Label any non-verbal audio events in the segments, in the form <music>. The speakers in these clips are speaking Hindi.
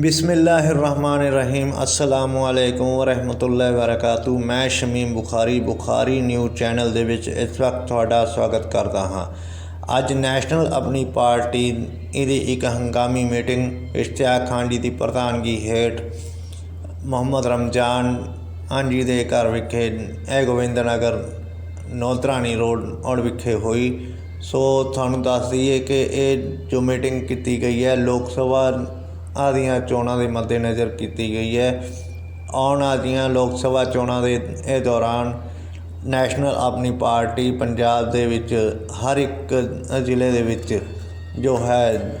ਬਿਸਮਿਲ੍ਲਾਹਿਰਰਹਿਮਾਨਿਰਰਹੀਮ ਅਸਲਾਮੁ ਅਲੈਕੁਮ ਵਰਹਿਮਤੁਲਲਾਹਿ ਵਬਰਕਾਤੂ ਮੈਂ ਸ਼ਮੀਮ ਬੁਖਾਰੀ ਬੁਖਾਰੀ ਨਿਊ ਚੈਨਲ ਦੇ ਵਿੱਚ ਇਸ ਵਕਤ ਤੁਹਾਡਾ ਸਵਾਗਤ ਕਰਦਾ ਹਾਂ ਅੱਜ ਨੈਸ਼ਨਲ ਆਪਣੀ ਪਾਰਟੀ ਇਹਦੀ ਇੱਕ ਹੰਗਾਮੀ ਮੀਟਿੰਗ ਇਸ਼ਤਿਆਕ ਖਾਨ ਜੀ ਦੀ ਪ੍ਰਧਾਨਗੀ ਹੇਠ ਮੁਹੰਮਦ ਰਮਜ਼ਾਨ ਹਾਂਜੀ ਦੇ ਘਰ ਵਿਖੇ ਐ ਗੋਵਿੰਦ ਨਗਰ ਨੌਤਰਾਣੀ ਰੋਡ ਔੜ ਵਿਖੇ ਹੋਈ ਸੋ ਤੁਹਾਨੂੰ ਦੱਸ ਦਈਏ ਕਿ ਇਹ ਜੋ ਮੀਟਿੰਗ ਕੀਤੀ ਗਈ ਹੈ ਲੋਕ ਸਭਾ ਆਦੀਆਂ ਚੋਣਾਂ ਦੇ ਮੱਦੇਨਜ਼ਰ ਕੀਤੀ ਗਈ ਹੈ। ਆਉਣ ਵਾਲੀਆਂ ਲੋਕ ਸਭਾ ਚੋਣਾਂ ਦੇ ਇਹ ਦੌਰਾਨ ਨੈਸ਼ਨਲ ਆਪਣੀ ਪਾਰਟੀ ਪੰਜਾਬ ਦੇ ਵਿੱਚ ਹਰ ਇੱਕ ਜ਼ਿਲ੍ਹੇ ਦੇ ਵਿੱਚ ਜੋ ਹੈ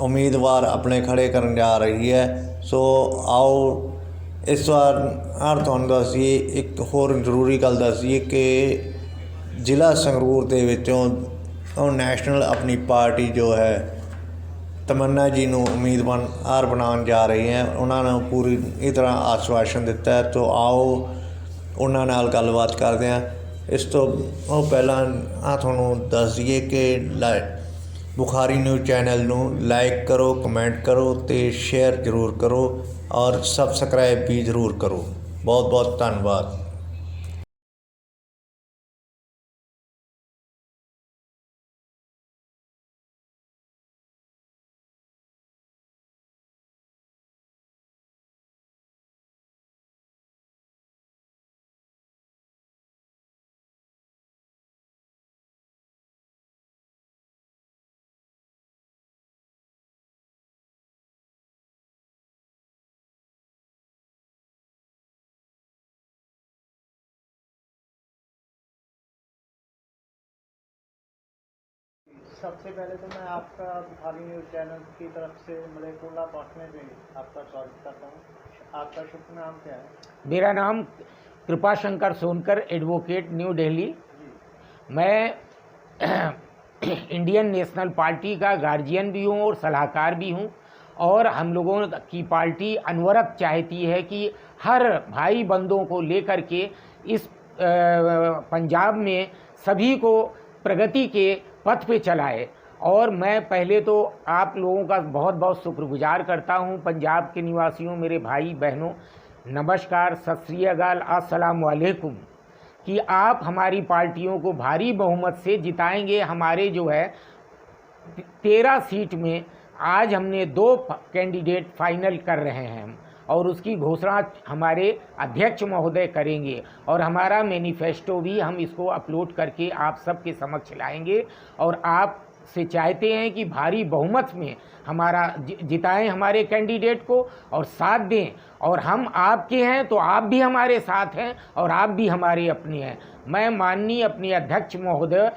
ਉਮੀਦਵਾਰ ਆਪਣੇ ਖੜੇ ਕਰਨ ਜਾ ਰਹੀ ਹੈ। ਸੋ ਆਓ, ਇਸ ਵਾਰ ਹਰ ਤੁਹਾਨੂੰ ਦੱਸੀਏ ਇੱਕ ਹੋਰ ਜ਼ਰੂਰੀ ਗੱਲ ਦੱਸੀਏ ਕਿ ਜ਼ਿਲ੍ਹਾ ਸੰਗਰੂਰ ਦੇ ਵਿੱਚੋਂ ਉਹ ਨੈਸ਼ਨਲ ਆਪਣੀ ਪਾਰਟੀ ਜੋ ਹੈ ਤਮੰਨਾ ਜੀ ਨੂੰ ਉਮੀਦਵਾਰ ਬਣਾਉਣ ਜਾ ਰਹੇ ਹੈ। ਉਹਨਾਂ ਨੂੰ ਪੂਰੀ ਇਹ ਤਰ੍ਹਾਂ ਆਸ਼ਵਾਸਨ ਦਿੱਤਾ ਹੈ। ਤੋ ਆਓ, ਉਹਨਾਂ ਨਾਲ ਗੱਲਬਾਤ ਕਰਦੇ ਹਾਂ। ਇਸ ਤੋਂ ਉਹ ਪਹਿਲਾਂ ਆ ਤੁਹਾਨੂੰ ਦੱਸ ਦਈਏ ਕਿ ਲਾਈ ਬੁਖਾਰੀ ਨਿਊਜ਼ ਚੈਨਲ ਨੂੰ ਲਾਈਕ ਕਰੋ, ਕਮੈਂਟ ਕਰੋ ਤੇ ਸ਼ੇਅਰ ਜ਼ਰੂਰ ਕਰੋ ਔਰ ਸਬਸਕ੍ਰਾਈਬ ਵੀ ਜ਼ਰੂਰ ਕਰੋ। ਬਹੁਤ ਬਹੁਤ ਧੰਨਵਾਦ। सबसे पहले तो मैं आपका बुखारी न्यूज़ चैनल की तरफ़ से मलेकुल्ला पहुँचने पे आपका स्वागत करता हूँ। आपका शुभ नाम क्या है? मेरा नाम कृपा शंकर सोनकर एडवोकेट न्यू दिल्ली मैं इंडियन नेशनल पार्टी का गार्जियन भी हूँ और सलाहकार भी हूँ और हम लोगों की पार्टी अनवरत चाहती है कि हर भाई बंदों को लेकर के इस पंजाब में सभी को प्रगति के पथ पे चलाए और मैं पहले तो आप लोगों का बहुत बहुत शुक्रगुजार करता हूँ। पंजाब के निवासियों, मेरे भाई, बहनों, नमस्कार, सत श्री अकाल, अस्सलाम वालेकुम कि आप हमारी पार्टियों को भारी बहुमत से जिताएँगे। हमारे जो है, तेरह सीट में आज हमने दो कैंडिडेट फाइनल कर रहे हैं हम। और उसकी घोषणा हमारे अध्यक्ष महोदय करेंगे और हमारा मैनिफेस्टो भी हम इसको अपलोड करके आप सबके समक्ष लाएँगे और आप से चाहते हैं कि भारी बहुमत में हमारा जिताएँ हमारे कैंडिडेट को और साथ दें और हम आपके हैं तो आप भी हमारे साथ हैं और आप भी हमारे अपने हैं। मैं माननीय अपने अध्यक्ष महोदय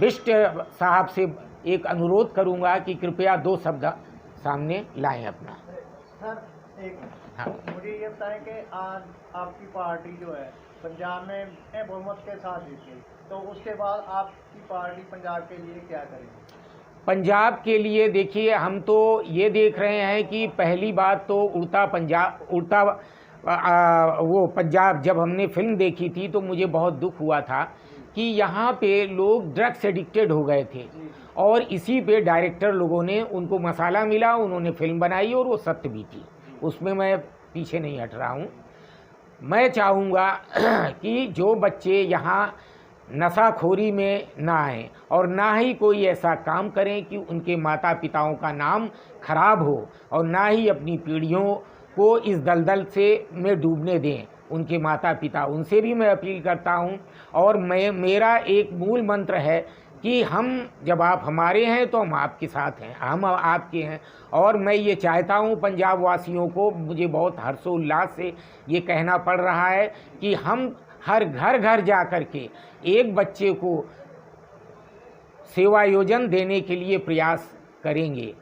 बिष्ट साहब से एक अनुरोध करूँगा कि कृपया दो शब्द सामने लाएँ अपना। सर, एक हाँ। मुझे ये बताएँ कि आज आपकी पार्टी जो है पंजाब में बहुमत के साथ जीत गई। तो उसके बाद आपकी पार्टी पंजाब के लिए क्या करेगी? पंजाब के लिए देखिए हम तो ये देख रहे हैं कि पहली बात तो उड़ता पंजाब उड़ता आ, वो पंजाब जब हमने फ़िल्म देखी थी तो मुझे बहुत दुख हुआ था कि यहाँ पे लोग ड्रग्स एडिक्टेड हो गए थे। और इसी पे डायरेक्टर लोगों ने उनको मसाला मिला उन्होंने फ़िल्म बनाई और वो सत्य भी थी। उसमें मैं पीछे नहीं हट रहा हूँ। मैं चाहूँगा <clears throat> कि जो बच्चे यहाँ नशाखोरी में ना आएँ और ना ही कोई ऐसा काम करें कि उनके माता पिताओं का नाम खराब हो और ना ही अपनी पीढ़ियों को इस दलदल से में डूबने दें। उनके माता पिता उनसे भी मैं अपील करता हूँ और मैं, मेरा एक मूल मंत्र है कि हम जब आप हमारे हैं तो हम आपके साथ हैं, हम आपके हैं। और मैं ये चाहता हूँ पंजाब वासियों को, मुझे बहुत हर्षोल्लास से ये कहना पड़ रहा है कि हम हर घर घर जा कर के एक बच्चे को सेवायोजन देने के लिए प्रयास करेंगे।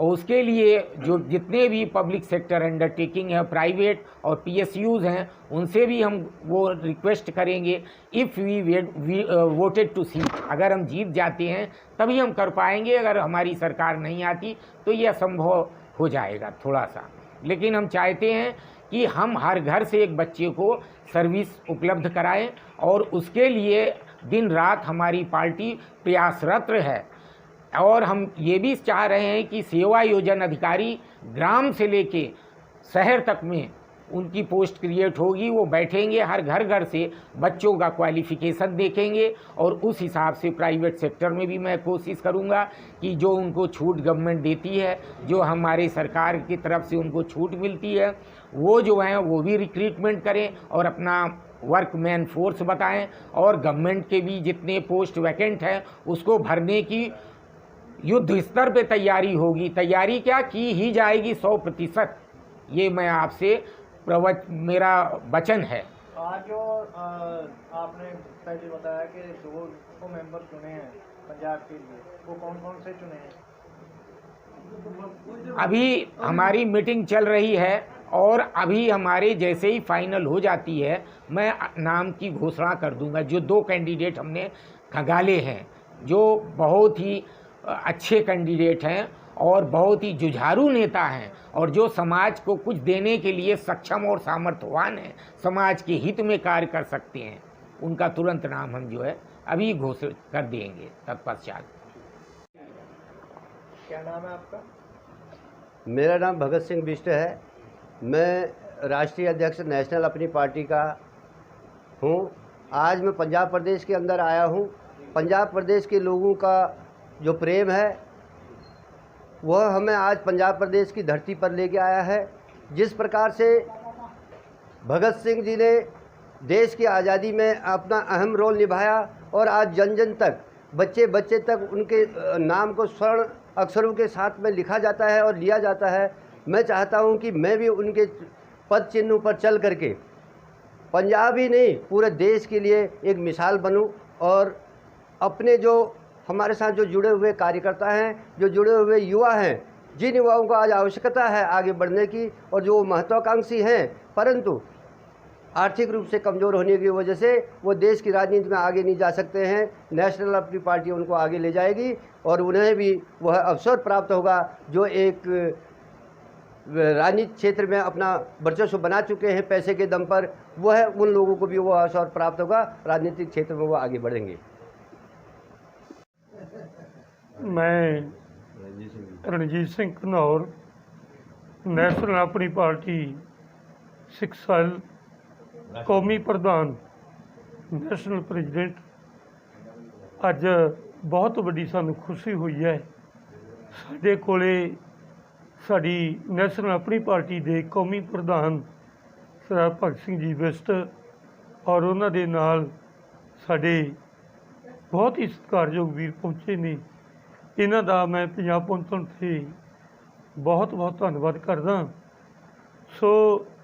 और उसके लिए जो जितने भी पब्लिक सेक्टर अंडरटेकिंग है प्राइवेट और पीएसयूज हैं, उनसे भी हम वो रिक्वेस्ट करेंगे if we we voted to see अगर हम जीत जाते हैं, तभी हम कर पाएँगे, अगर हमारी सरकार नहीं आती तो ये असंभव हो जाएगा थोड़ा सा लेकिन हम चाहते हैं कि हम हर घर से एक बच्चे को सर्विस उपलब्ध कराएँ और उसके लिए दिन रात हमारी पार्टी प्रयासरत है और हम ये भी चाह रहे हैं कि सेवा योजन अधिकारी ग्राम से लेके शहर तक में उनकी पोस्ट क्रिएट होगी, वो बैठेंगे, हर घर घर से बच्चों का क्वालिफिकेशन देखेंगे और उस हिसाब से प्राइवेट सेक्टर में भी मैं कोशिश करूँगा कि जो उनको छूट गवर्नमेंट देती है, जो हमारे सरकार की तरफ़ से उनको छूट मिलती है, वो जो हैं, वो भी रिक्रूटमेंट करें और अपना वर्क मैन फोर्स बताएँ और गवर्नमेंट के भी जितने पोस्ट वैकेंट हैं, उसको भरने की युद्ध स्तर पे तैयारी होगी। तैयारी क्या? की ही जाएगी सौ प्रतिशत। ये मैं आपसे प्रवच मेरा वचन है। आज जो आपने पहले बताया कि दो को मेंबर चुने हैं पंजाब के लिए वो कौन कौन से चुने हैं? अभी हमारी मीटिंग चल रही है और अभी हमारे जैसे ही फाइनल हो जाती है मैं नाम की घोषणा कर दूँगा। जो दो कैंडिडेट हमने खंगाले हैं जो बहुत ही अच्छे कैंडिडेट हैं और बहुत ही जुझारू नेता हैं और जो समाज को कुछ देने के लिए सक्षम और सामर्थ्यवान हैं समाज के हित में कार्य कर सकते हैं उनका तुरंत नाम हम जो है अभी घोषित कर देंगे तत्पश्चात। क्या नाम है आपका? मेरा नाम भगत सिंह बिष्ट है। मैं राष्ट्रीय अध्यक्ष नेशनल अपनी पार्टी का हूँ। आज मैं पंजाब प्रदेश के अंदर आया हूँ। पंजाब प्रदेश के लोगों का जो प्रेम है, वह हमें आज पंजाब प्रदेश की धरती पर लेके आया है। जिस प्रकार से भगत सिंह जी ने देश की आज़ादी में अपना अहम रोल निभाया और आज जन जन तक बच्चे बच्चे तक उनके नाम को स्वर्ण अक्षरों के साथ में लिखा जाता है और लिया जाता है। मैं चाहता हूँ कि मैं भी उनके पद चिन्हों पर चल करके पंजाब ही नहीं, पूरे देश के लिए एक मिसाल बनूं और अपने जो हमारे साथ जो जुड़े हुए कार्यकर्ता हैं, जो जुड़े हुए युवा हैं, जिन युवाओं को आज आवश्यकता है आगे बढ़ने की और जो महत्वाकांक्षी हैं, परंतु आर्थिक रूप से कमज़ोर होने की वजह से वो देश की राजनीति में आगे नहीं जा सकते हैं। नेशनल अपनी पार्टी उनको आगे ले जाएगी और उन्हें भी वह अवसर प्राप्त होगा जो एक राजनीतिक क्षेत्र में अपना वर्चस्व बना चुके हैं, पैसे के दम पर। वह, उन लोगों को भी वो अवसर प्राप्त होगा, राजनीतिक क्षेत्र में वो आगे बढ़ेंगे। ਮੈਂ ਰਣਜੀਤ ਸਿੰਘ ਘਨੌਰ ਨੈਸ਼ਨਲ ਆਪਣੀ ਪਾਰਟੀ ਸਿੱਖ ਸੈੱਲ ਕੌਮੀ ਪ੍ਰਧਾਨ ਨੈਸ਼ਨਲ ਪ੍ਰੈਜ਼ੀਡੈਂਟ। ਅੱਜ ਬਹੁਤ ਵੱਡੀ ਸਾਨੂੰ ਖੁਸ਼ੀ ਹੋਈ ਹੈ। ਸਾਡੇ ਕੋਲੇ ਸਾਡੀ ਨੈਸ਼ਨਲ ਆਪਣੀ ਪਾਰਟੀ ਦੇ ਕੌਮੀ ਪ੍ਰਧਾਨ ਸਰਦਾਰ ਭਗਤ ਸਿੰਘ ਜੀ ਬਿਸਟ ਔਰ ਉਹਨਾਂ ਦੇ ਨਾਲ ਸਾਡੇ ਬਹੁਤ ਹੀ ਸਤਿਕਾਰਯੋਗ ਵੀਰ ਪਹੁੰਚੇ ਨੇ। ਇਹਨਾਂ ਦਾ ਮੈਂ ਪੰਜਾਬ ਪਹੁੰਚਣ ਤੇ ਬਹੁਤ ਬਹੁਤ ਧੰਨਵਾਦ ਕਰਦਾ। ਸੋ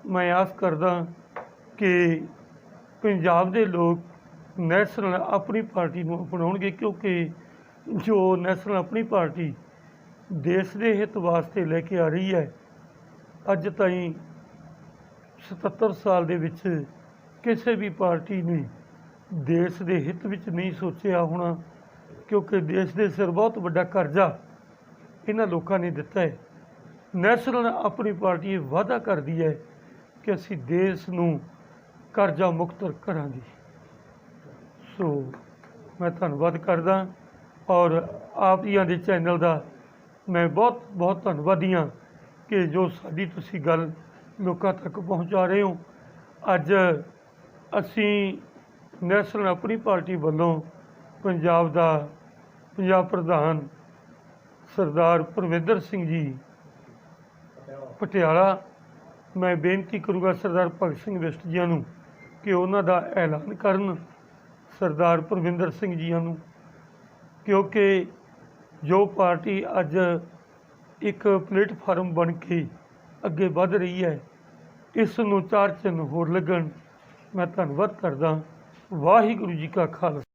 ਮੈਂ ਆਸ ਕਰਦਾ ਕਿ ਪੰਜਾਬ ਦੇ ਲੋਕ ਨੈਸ਼ਨਲ ਆਪਣੀ ਪਾਰਟੀ ਨੂੰ ਅਪਣਾਉਣਗੇ, ਕਿਉਂਕਿ ਜੋ ਨੈਸ਼ਨਲ ਆਪਣੀ ਪਾਰਟੀ ਦੇਸ਼ ਦੇ ਹਿੱਤ ਵਾਸਤੇ ਲੈ ਕੇ ਆ ਰਹੀ ਹੈ, ਅੱਜ ਤਾਈਂ 77 ਸਾਲ ਦੇ ਵਿੱਚ ਕਿਸੇ ਵੀ ਪਾਰਟੀ ਨੇ ਦੇਸ਼ ਦੇ ਹਿੱਤ ਵਿੱਚ ਨਹੀਂ ਸੋਚਿਆ ਹੋਣਾ। ਕਿਉਂਕਿ ਦੇਸ਼ ਦੇ ਸਿਰ ਬਹੁਤ ਵੱਡਾ ਕਰਜ਼ਾ ਇਹਨਾਂ ਲੋਕਾਂ ਨੇ ਦਿੱਤਾ ਹੈ। ਨੈਸ਼ਨਲ ਆਪਣੀ ਪਾਰਟੀ ਇਹ ਵਾਅਦਾ ਕਰਦੀ ਹੈ ਕਿ ਅਸੀਂ ਦੇਸ਼ ਨੂੰ ਕਰਜ਼ਾ ਮੁਕਤ ਕਰਾਂਗੇ। ਸੋ ਮੈਂ ਧੰਨਵਾਦ ਕਰਦਾ ਔਰ ਆਪ ਜੀਆਂ ਦੇ ਚੈਨਲ ਦਾ ਮੈਂ ਬਹੁਤ ਬਹੁਤ ਧੰਨਵਾਦੀ ਹਾਂ ਕਿ ਜੋ ਸਾਡੀ ਤੁਸੀਂ ਗੱਲ ਲੋਕਾਂ ਤੱਕ ਪਹੁੰਚਾ ਰਹੇ ਹੋ। ਅੱਜ ਅਸੀਂ ਨੈਸ਼ਨਲ ਆਪਣੀ ਪਾਰਟੀ ਵੱਲੋਂ ਪੰਜਾਬ ਦਾ ਪੰਜਾਬ ਪ੍ਰਧਾਨ ਸਰਦਾਰ ਪਰਵਿੰਦਰ ਸਿੰਘ ਜੀ ਪਟਿਆਲਾ, ਮੈਂ ਬੇਨਤੀ ਕਰੂੰਗਾ ਸਰਦਾਰ ਭਗਤ ਸਿੰਘ ਵਿਸ਼ਟ ਜੀਆਂ ਨੂੰ ਕਿ ਉਹਨਾਂ ਦਾ ਐਲਾਨ ਕਰਨ ਸਰਦਾਰ ਪਰਵਿੰਦਰ ਸਿੰਘ ਜੀਆਂ ਨੂੰ, ਕਿਉਂਕਿ ਜੋ ਪਾਰਟੀ ਅੱਜ ਇੱਕ ਪਲੇਟਫਾਰਮ ਬਣ ਕੇ ਅੱਗੇ ਵਧ ਰਹੀ ਹੈ, ਇਸ ਨੂੰ ਚਾਰ ਚੰਨ ਹੋਰ ਲੱਗਣ, ਮੈਂ ਧੰਨਵਾਦ ਕਰਦਾ। ਵਾਹਿਗੁਰੂ ਜੀ ਕਾ ਖਾਲਸਾ।